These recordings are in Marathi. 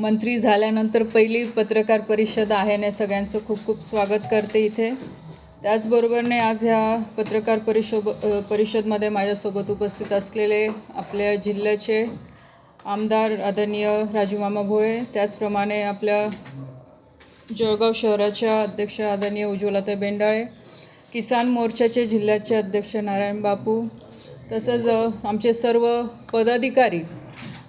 मंत्री झाल्यानंतर पहिली पत्रकार परिषद आहे ना सगळ्यांचं खूप खूप स्वागत करते इथे. त्याचबरोबरने आज ह्या पत्रकार परिषद परिषदमध्ये माझ्यासोबत उपस्थित असलेले आपल्या जिल्ह्याचे आमदार आदरणीय राजूमामा भोळे त्याचप्रमाणे आपल्या जळगाव शहराच्या अध्यक्ष आदरणीय उज्ज्वलाताई बेंडाळे किसान मोर्चाचे जिल्ह्याचे अध्यक्ष नारायण बापू तसंच आमचे सर्व पदाधिकारी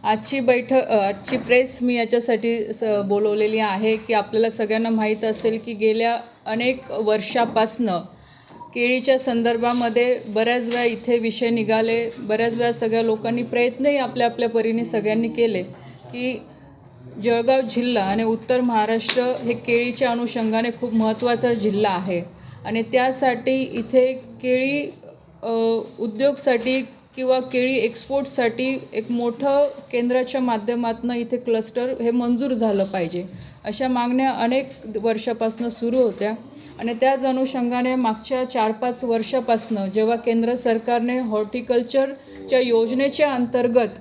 आजची बैठक आजची प्रेस मी याच्यासाठी स बोलवलेली आहे की आपल्याला सगळ्यांना माहीत असेल की गेल्या अनेक वर्षापासनं केळीच्या संदर्भामध्ये बऱ्याच वेळा इथे विषय निघाले बऱ्याच वेळा सगळ्या लोकांनी प्रयत्नही आपल्या आपल्या परीने सगळ्यांनी केले की जळगाव जिल्हा आणि उत्तर महाराष्ट्र हे केळीच्या अनुषंगाने खूप महत्त्वाचा जिल्हा आहे. आणि त्यासाठी इथे केळी उद्योगसाठी किंवा केळी एक्सपोर्टसाठी एक मोठं केंद्राच्या माध्यमातून इथे क्लस्टर हे मंजूर झालं पाहिजे. अशा मागण्या अनेक वर्षापासून सुरू होत्या आणि त्याच अनुषंगाने मागच्या चार पाच वर्षापासनं जेव्हा केंद्र सरकारने हॉर्टिकल्चरच्या योजनेच्या अंतर्गत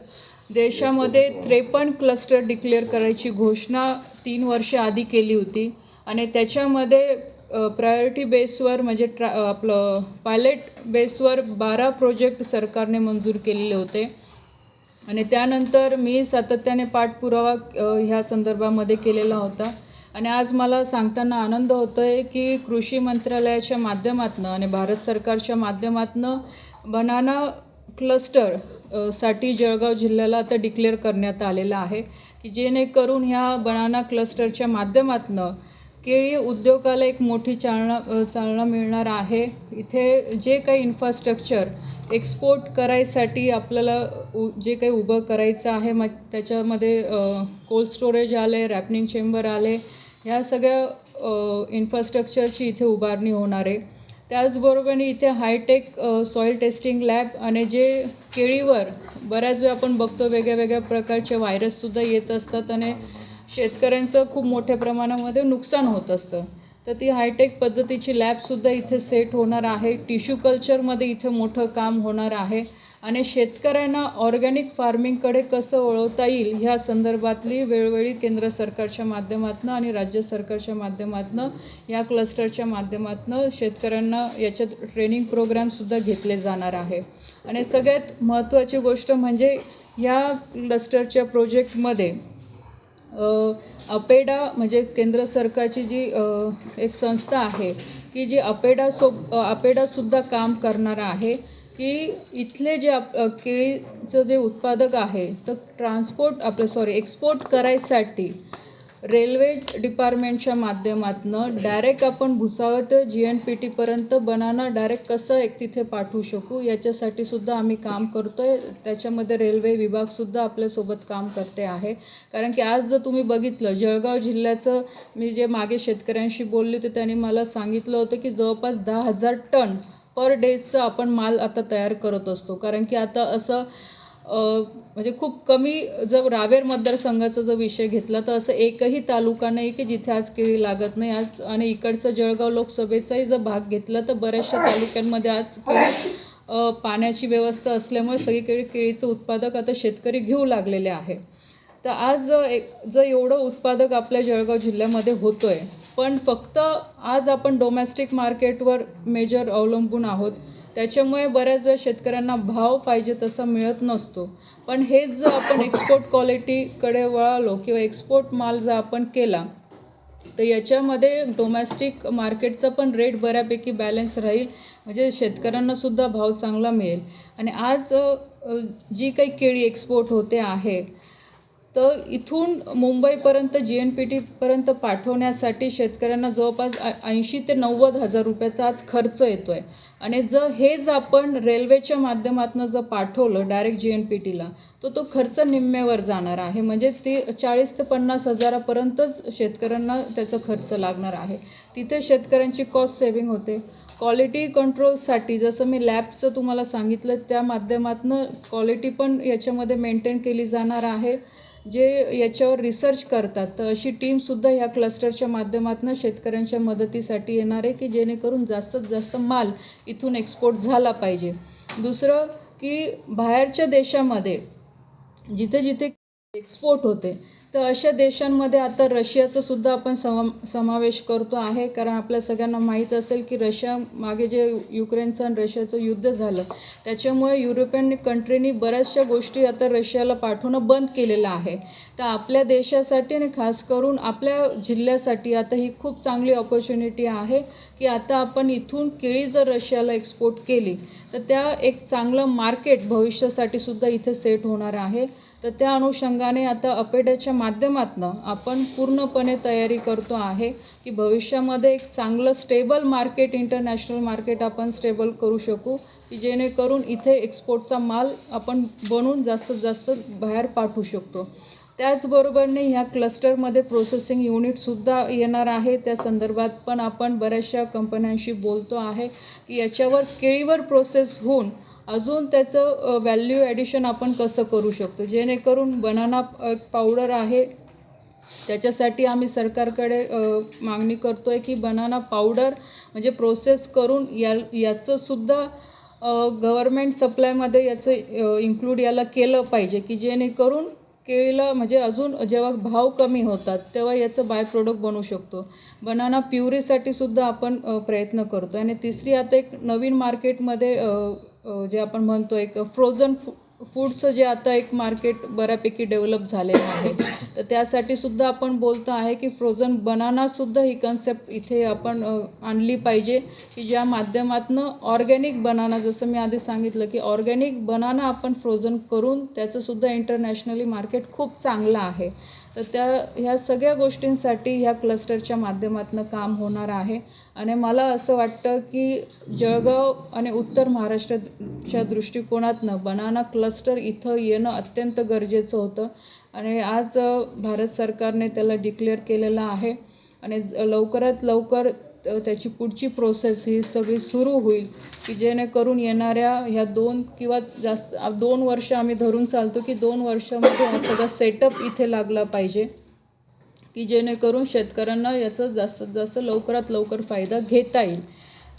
देशामध्ये त्रेपन्न क्लस्टर डिक्लेअर करायची घोषणा तीन वर्ष आधी केली होती आणि त्याच्यामध्ये प्रायोरिटी बेसवर म्हणजे ट्रा आपलं पायलट बेसवर बारा प्रोजेक्ट सरकारने मंजूर केलेले होते. आणि त्यानंतर मी सातत्याने पाठपुरावा ह्या संदर्भामध्ये केलेला होता. आणि आज मला सांगताना आनंद होतो आहे की कृषी मंत्रालयाच्या माध्यमातनं आणि भारत सरकारच्या माध्यमातनं बनाना क्लस्टरसाठी जळगाव जिल्ह्याला आता डिक्लेअर करण्यात आलेलं आहे. की जेणेकरून ह्या बनाना क्लस्टरच्या माध्यमातनं केळी उद्योगाला एक मोठी चालना चालना मिळणार आहे. इथे जे काही इन्फ्रास्ट्रक्चर एक्सपोर्ट करायसाठी आपल्याला उ जे काही उभं करायचं आहे मग त्याच्यामध्ये कोल्ड स्टोरेज आले रॅपनिंग चेंबर आले ह्या सगळ्या इन्फ्रास्ट्रक्चरची इथे उभारणी होणार आहे. त्याचबरोबर इथे हायटेक सॉईल टेस्टिंग लॅब आणि जे केळीवर बऱ्याच वेळा आपण बघतो वेगळ्या वेगळ्या प्रकारचे व्हायरससुद्धा येत असतात आणि शेतकऱ्यांचं खूप मोठ्या प्रमाणामध्ये नुकसान होत असतं. तर ती हायटेक पद्धतीची लॅबसुद्धा इथे सेट होणार आहे. टिश्यू कल्चरमध्ये इथे मोठं काम होणार आहे. आणि शेतकऱ्यांना ऑर्गॅनिक फार्मिंगकडे कसं वळवता येईल ह्या संदर्भातली वेळोवेळी केंद्र सरकारच्या माध्यमातून आणि राज्य सरकारच्या माध्यमातून या क्लस्टरच्या माध्यमातून शेतकऱ्यांना याच्यात ट्रेनिंग प्रोग्रामसुद्धा घेतले जाणार आहे. आणि सगळ्यात महत्त्वाची गोष्ट म्हणजे या क्लस्टरच्या प्रोजेक्टमध्ये अपेडा म्हणजे केंद्र सरकारची जी एक संस्था आहे की जी अपेडा सो अपेडासुद्धा काम करणार आहे की इथले जे आप केळीचं जे उत्पादक आहे तर ट्रान्सपोर्ट आपलं सॉरी एक्सपोर्ट करायसाठी रेल्वे डिपार्टमेंटच्या माध्यमातून डायरेक्ट आपण भुसावट जी एन पी टीपर्यंत बनाना डायरेक्ट कसं एक तिथे पाठवू शकू? याच्यासाठी सुद्धा आम्ही काम करतो आहे त्याच्यामध्ये रेल्वे विभागसुद्धा आपल्यासोबत काम करते आहे. कारण की आज जर तुम्ही बघितलं जळगाव जिल्ह्याचं मी जे मागे शेतकऱ्यांशी बोलले होते त्यांनी मला सांगितलं होतं की जवळपास दहा हजार टन पर डेचं आपण माल आता तयार करत असतो. कारण की आता असं म्हणजे खूप कमी जर रावेर मतदारसंघाचा जर विषय घेतला तर असं एकही तालुका नाही की जिथे आज केळी लागत नाही. आज आणि इकडचं जळगाव लोकसभेचाही जर भाग घेतला तर बऱ्याचशा तालुक्यांमध्ये आज केळी पाण्याची व्यवस्था असल्यामुळे सगळीकडे केळीचं उत्पादक आता शेतकरी घेऊ लागलेले आहे. तर आज एक जर एवढं उत्पादक आपल्या जळगाव जिल्ह्यामध्ये होतो आहे पण फक्त आज आपण डोमेस्टिक मार्केटवर मेजर अवलंबून आहोत. त्याच्यामुळे बऱ्याच वेळा शेतकऱ्यांना भाव पाहिजे तसा मिळत नसतो. पण हेच जर आपण एक्सपोर्ट क्वालिटीकडे वळालो किंवा एक्सपोर्ट माल जर आपण केला तर याच्यामध्ये डोमेस्टिक मार्केटचा पण रेट बऱ्यापैकी बॅलन्स राहील. म्हणजे शेतकऱ्यांनासुद्धा भाव चांगला मिळेल. आणि आज जी काही केळी एक्सपोर्ट होते आहे तर इथून मुंबईपर्यंत जी एन पी टीपर्यंत पाठवण्यासाठी शेतकऱ्यांना जवळपास ऐंशी ते नव्वद हजार रुपयाचा आज खर्च येतो आहे आणि जर हे जर आपण रेल्वेच्या माध्यमातून जर पाठवलं डायरेक्ट जी एन पी टीला तर तो खर्च निम्म्यावर जाणार आहे. म्हणजे ते चाळीस ते पन्नास हजारापर्यंतच शेतकऱ्यांना त्याचा खर्च लागणार आहे. तिथे शेतकऱ्यांची कॉस्ट सेव्हिंग होते. क्वालिटी कंट्रोलसाठी जसं मी लॅबचं तुम्हाला सांगितलं त्या माध्यमातून क्वालिटी पण याच्यामध्ये मेंटेन केली जाणार आहे. जे याच्यावर रिसर्च करतात तर अशी टीमसुद्धा ह्या क्लस्टरच्या माध्यमातून शेतकऱ्यांच्या मदतीसाठी येणार आहे की जेणेकरून जास्तीत जास्त माल इथून एक्सपोर्ट झाला पाहिजे. दुसरं की बाहेरच्या देशामध्ये जिथे जिथे एक्सपोर्ट होते तर अशा देशांमध्ये आता रशियाचा सुद्धा आपण समा समावेश करतो आहे. कारण आपल्या सगळ्यांना माहीत असेल की रशिया मागे जे युक्रेनचं आणि रशियाचं युद्ध झालं त्याच्यामुळे युरोपियन कंट्रीनी बऱ्याचशा गोष्टी आता रशियाला पाठवणं बंद केलेलं आहे. तर आपल्या देशासाठी आणि खास करून आपल्या जिल्ह्यासाठी आता ही खूप चांगली ऑपॉर्च्युनिटी आहे की आता आपण इथून केळी जर रशियाला एक्सपोर्ट केली तर त्या एक चांगलं मार्केट भविष्यासाठी सुद्धा इथे सेट होणार आहे. तर त्या अनुषंगाने आता अपेड्याच्या माध्यमातून आपण पूर्णपणे तयारी करतो आहे की भविष्यामध्ये एक चांगलं स्टेबल मार्केट इंटरनॅशनल मार्केट आपण स्टेबल करू शकू की जेणेकरून इथे एक्सपोर्टचा माल आपण बनवून जास्तीत जास्त बाहेर पाठवू शकतो. त्याचबरोबरने ह्या क्लस्टरमध्ये प्रोसेसिंग युनिटसुद्धा येणार आहे. त्या संदर्भात पण आपण बऱ्याचशा कंपन्यांशी बोलतो आहे की याच्यावर केळीवर प्रोसेस होऊन अजून त्याचं व्हॅल्यू ॲडिशन आपण कसं करू शकतो? जेणेकरून बनाना पावडर आहे. त्याच्यासाठी आम्ही सरकारकडे मागणी करतो आहे की बनाना पावडर म्हणजे प्रोसेस करून या याचंसुद्धा गव्हर्मेंट सप्लायमध्ये याचं इन्क्लूड याला केलं पाहिजे की जेणेकरून केळीला म्हणजे अजून जेव्हा भाव कमी होतात तेव्हा याचं बाय प्रोडक्ट बनू शकतो. बनाना प्युरीसाठी सुद्धा आपण प्रयत्न करतो आणि तिसरी आता एक नवीन मार्केटमध्ये जे आपण म्हणतो एक फ्रोझन फू फूडचं जे आता एक मार्केट बऱ्यापैकी डेव्हलप झालेलं आहे तर त्यासाठी सुद्धा आपण बोलतो आहे की फ्रोझन बनानासुद्धा ही कन्सेप्ट इथे आपण आणली पाहिजे की ज्या माध्यमातून ऑर्गॅनिक बनाना जसं मी आधी सांगितलं की ऑर्गॅनिक बनाना आपण फ्रोझन करून त्याचंसुद्धा इंटरनॅशनली मार्केट खूप चांगलं आहे. तर त्या ह्या सगळ्या गोष्टींसाठी ह्या क्लस्टरच्या माध्यमातून काम होणार आहे. आणि मला असं वाटतं की जळगाव आणि उत्तर महाराष्ट्राच्या दृष्टिकोनातनं बनाना क्लस्टर इथं येणं अत्यंत गरजेचं होतं. आणि आज भारत सरकारने त्याला डिक्लेअर केलेलं आहे. आणि ज- लवकरात लवकर तर त्याची पुढची प्रोसेस ही सगळी सुरू होईल की जेणेकरून येणाऱ्या ह्या दोन किंवा जास्त दोन वर्ष आम्ही धरून चालतो की दोन वर्षामध्ये हा सगळा सेटअप इथे लागला पाहिजे की जेणेकरून शेतकऱ्यांना याचा जास्तीत जास्त लवकरात लवकर फायदा घेता येईल.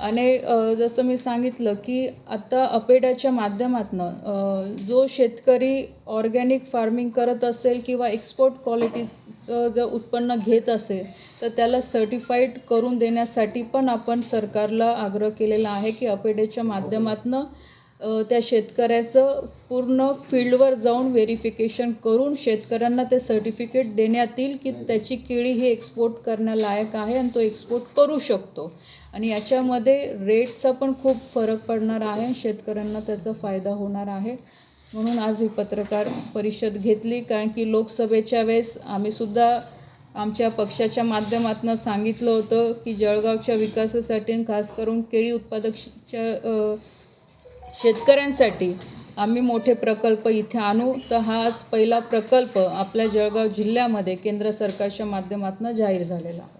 आणि जसं मी सांगितलं की आता अपेडाच्या माध्यमातनं जो शेतकरी ऑर्गॅनिक फार्मिंग करत असेल किंवा एक्सपोर्ट क्वालिटीचं जर उत्पन्न घेत असेल तर त्याला सर्टिफाईड करून देण्यासाठी पण आपण सरकारला आग्रह केलेला आहे की अपेडेच्या माध्यमातनं त्या शेतकऱ्याचं पूर्ण फील्डवर जाऊन व्हेरिफिकेशन करून शेतकऱ्यांना ते सर्टिफिकेट देण्यात येईल की त्याची केळी ही एक्सपोर्ट करण्यालायक आहे आणि तो एक्सपोर्ट करू शकतो. आणि याच्यामध्ये रेटचा पण खूप फरक पडणार आहे शेतकऱ्यांना त्याचा फायदा होणार आहे. म्हणून आज ही पत्रकार परिषद घेतली कारण की लोकसभेच्या वेळेस आम्हीसुद्धा आमच्या पक्षाच्या माध्यमातून सांगितलं होतं की जळगावच्या विकासासाठी आणि खास करून केळी उत्पादकच्या शेतकऱ्यांसाठी आम्ही मोठे प्रकल्प इथे आणू. तर हाच पहिला प्रकल्प आपल्या जळगाव जिल्ह्यामध्ये केंद्र सरकारच्या माध्यमातून जाहीर झालेला आहे.